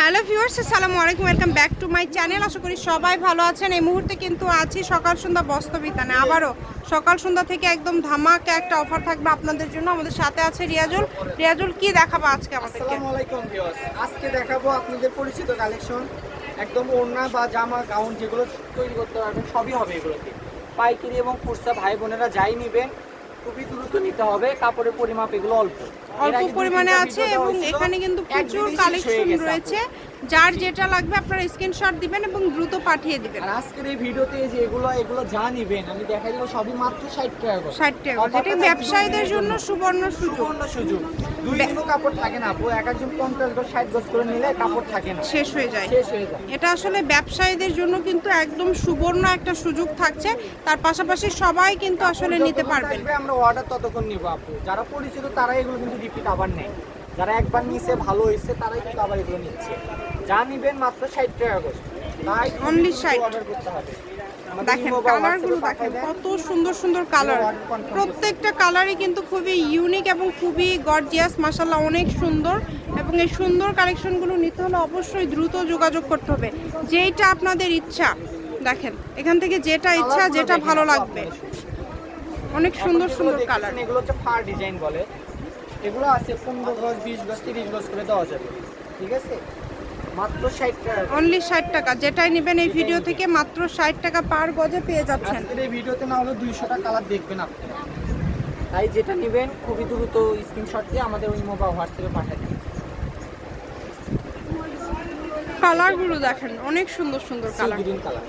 Hello viewers, আসসালামু আলাইকুম, welcome back to my channel. আশা করি সবাই ভালো আছেন। এই মুহূর্তে কিন্তু আছি সকাল সন্ধ্যা বস্তবিতানে আবারও সকাল সন্ধ্যা থেকে একদম ধামাকা একটা অফার থাকবে আপনাদের জন্য। আমাদের সাথে আছে রিয়াজুল। রিয়াজুল, কি দেখাবো আজকে আমাদেরকে? আসসালামু আলাইকুম ভিউয়ার্স। আজকে দেখাবো আপনাদের পরিচিত কালেকশন। একদম ওড়না বা জামা, গাউন যেগুলো তৈরি করতে পারবেন, সবই হবে এগুলোতে। পাইকারি এবং খুচরা ভাই বোনেরা যাই নেবেন খুবই দ্রুত নিতে হবে কাপড়ের পরিমাপ এগুলো অল্প অল্প পরিমাণে আছে এবং এখানে কিন্তু প্রচুর কালেকশন রয়েছে। যার যেটা লাগবে আপনারা স্ক্রিনশট দিবেন এবং দ্রুত পাঠিয়ে দিবেন। আর আজকের এই ভিডিওতে যে এগুলো এগুলো যা নিবেন আমি দেখাই দেবো সবই মাত্র ষাট টাকা করে। ষাট টাকা অফারটা যেটা ব্যবসায়ীদের জন্য সুবর্ণ সুযোগ। সুবর্ণ সুযোগ। দুই দিনও কাপড় থাকে না আপু। এক একজন পঞ্চাশ গজ ষাট গজ করে নিলে কাপড় থাকে না। শেষ হয়ে যায়। শেষ হয়ে যায়। এটা আসলে ব্যবসায়ীদের জন্য কিন্তু একদম সুবর্ণ একটা সুযোগ থাকছে। তার পাশাপাশি সবাই কিন্তু আসলে নিতে পারবেন। আমরা অর্ডার ততক্ষণ নিব আপু। যারা পরিচিত তারা এগুলো কিন্তু রিপিট আবার নেয়। যারা একবার নিছে ভালো হয়েছে তারাই কিন্তু আবার এগুলো নিচ্ছে। যা নিবেন মাত্র ষাট টাকা করে। তাই Only 60 অর্ডার করতে হবে। দেখেন কালারগুলো দেখেন কত সুন্দর সুন্দর কালার প্রত্যেকটা কালারই কিন্তু খুবই ইউনিক এবং খুবই গর্জিয়াস মাসাল্লাহ অনেক সুন্দর। এবং এই সুন্দর কালেকশনগুলো নিতে হলে অবশ্যই দ্রুত যোগাযোগ করতে হবে। যেইটা আপনাদের ইচ্ছা। দেখেন এখান থেকে যেটা ইচ্ছা যেটা ভালো লাগবে। অনেক সুন্দর। সুন্দর কালার এগুলো হচ্ছে ফার ডিজাইন বলে। এগুলো আছে পনেরো গজ বিশ গজ তিরিশ গজ করে দেওয়া যাবে। ঠিক আছে? মাত্র ষাট টাকা অনলি ষাট টাকা। যেটাই নেবেন এই ভিডিও থেকে মাত্র ষাট টাকা পার গজে পেয়ে যাচ্ছেন। এই ভিডিওতে না হলে দুইশোটা কালার দেখবেন আপনারা তাই যেটা নেবেন খুবই দ্রুত স্ক্রিনশট দিয়ে আমাদের ইমো বা হোয়াটসঅ্যাপে দিন কালারগুলো দেখেন অনেক সুন্দর সুন্দর কালার গ্রিন কালার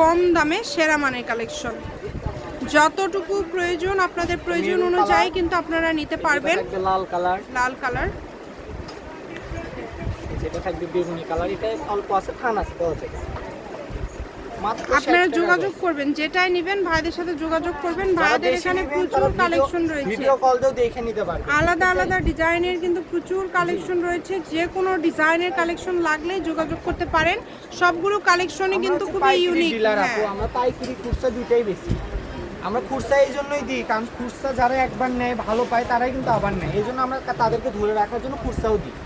কম দামে সেরা মানের কালেকশন যতটুকু প্রয়োজন আপনাদের প্রয়োজন অনুযায়ী কিন্তু আপনারা নিতে পারবেন। লাল কালার লাল কালার যেটা থাকবে বেগুনি কালার এটা অল্প আছে থান আছে দেওয়া যাবে মাত্র 60 আপনারা যোগাযোগ করবেন যেটাই নেবেন ভাইদের সাথে যোগাযোগ করবেন ভাইদের এখানে প্রচুর কালেকশন রয়েছে। ভিডিও কল দিয়েও দেখে নিতে পারবে আলাদা আলাদা ডিজাইনের কিন্তু প্রচুর কালেকশন রয়েছে। যে কোনো ডিজাইনের কালেকশন লাগলে যোগাযোগ করতে পারেন। সবগুলো কালেকশনই কিন্তু খুবই ইউনিক আপু আমরা পাইকারি খুচরা দুইটাই বেশি। আমরা খুচরা এই জন্যই দিই কারণ খুচরা যারা একবার নেয় ভালো পায় তারাই কিন্তু আবার নেয়। এই জন্য আমরা তাদেরকে ধরে রাখার জন্য খুচরাও দিই।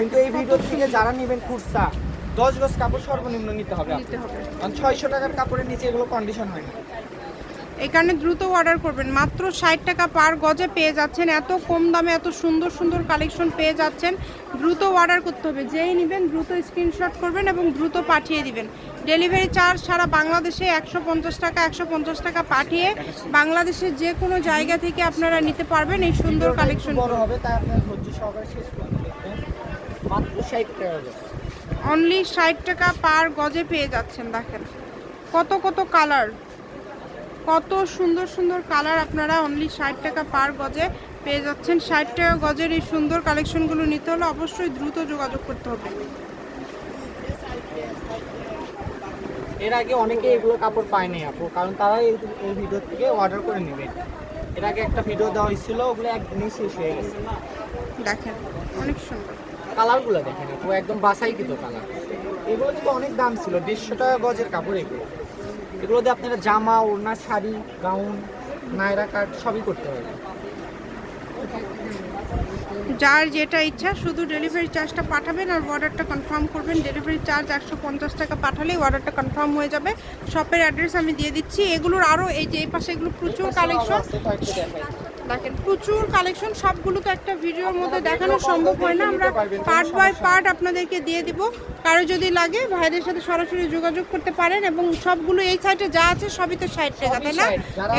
কিন্তু এই ভিডিও থেকে যারা নেবেন খুচরা দশ গজ কাপড় সর্বনিম্ন নিতে হবে নিতে হবে। কারণ ছয়শো টাকার কাপড়ের নিচে এগুলো কন্ডিশন হয় না। এই কারণে দ্রুত অর্ডার করবেন। মাত্র ষাট টাকা পার গজে পেয়ে যাচ্ছেন। এত কম দামে এত সুন্দর সুন্দর কালেকশন পেয়ে যাচ্ছেন। দ্রুত অর্ডার করতে হবে। যেই নেবেন দ্রুত স্ক্রিনশট করবেন এবং দ্রুত পাঠিয়ে দিবেন। ডেলিভারি চার্জ সারা বাংলাদেশে একশো পঞ্চাশ টাকা একশো পঞ্চাশ টাকা পাঠিয়ে বাংলাদেশের যে কোনো জায়গা থেকে আপনারা নিতে পারবেন এই সুন্দর কালেকশন বড় হবে তাই আপনার ধৈর্য সহকারে শেষ করতে দেখবেন মাত্র ষাট টাকা। অনলি ষাট টাকা পার গজে পেয়ে যাচ্ছেন দেখেন। কত কত কালার কত সুন্দর সুন্দর কালার আপনারা অনলি ষাট টাকা পার গজে পেয়ে যাচ্ছেন। ষাট টাকা গজের এই সুন্দর কালেকশনগুলো নিতে হলে অবশ্যই দ্রুত যোগাযোগ করতে হবে। এর আগে অনেকে এগুলো কাপড় পায়নি আপু কারণ তারা এই ভিডিও থেকে অর্ডার করে নেবে। এর আগে একটা ভিডিও দেওয়া হয়েছিল ওগুলো একদিনই শেষ হয়ে গেছে। দেখেন অনেক সুন্দর। কালারগুলো দেখেন আপু একদম বাসাই কিন্তু কালার। এগুলো কিন্তু অনেক দাম ছিল দেড়শো টাকা গজের কাপড় এগুলো। এগুলো দিয়ে আপনারা জামা ওড়না শাড়ি গাউন নায়রা কাট সবই করতে পারবেন। যার যেটা ইচ্ছা শুধু ডেলিভারি চার্জটা পাঠাবেন আর অর্ডারটা কনফার্ম করবেন। ডেলিভারি চার্জ একশো পঞ্চাশ টাকা পাঠালেই অর্ডারটা কনফার্ম হয়ে যাবে। শপের অ্যাড্রেস আমি দিয়ে দিচ্ছি। এগুলোর আরও এই যে এই পাশে এগুলো প্রচুর কালেকশন। দেখেন প্রচুর কালেকশন সবগুলো তো একটা ভিডিওর মধ্যে দেখানো সম্ভব হয় না। আমরা পার্ট বাই পার্ট আপনাদেরকে দিয়ে দিব। কারও যদি লাগে ভাইদের সাথে সরাসরি যোগাযোগ করতে পারেন এবং সবগুলো এই সাইডে যা আছে সবই তো ষাট টাকা তাই না?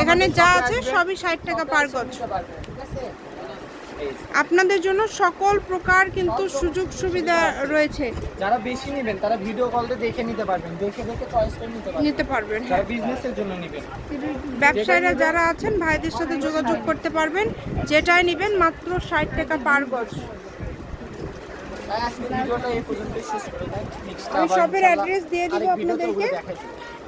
এখানে যা আছে সবই ষাট টাকা পার গজ নিতে পারবেন, ঠিক আছে? এই যে। আপনাদের জন্য সকল প্রকার কিন্তু সুযোগ সুবিধা রয়েছে। যারা বেশি নেবেন তারা ভিডিও কলতে দেখে নিতে পারবেন দেখে দেখে চয়েস করে নিতে পারবেন। নিতে পারবেন। যারা বিজনেসের জন্য নেবেন। ব্যবসায়ীরা যারা আছেন ভাইদের সাথে যোগাযোগ করতে পারবেন। যেটাই নেবেন মাত্র ষাট টাকা পার গজ। আমি শপের অ্যাড্রেস দিয়ে দিব আপনাদেরকে।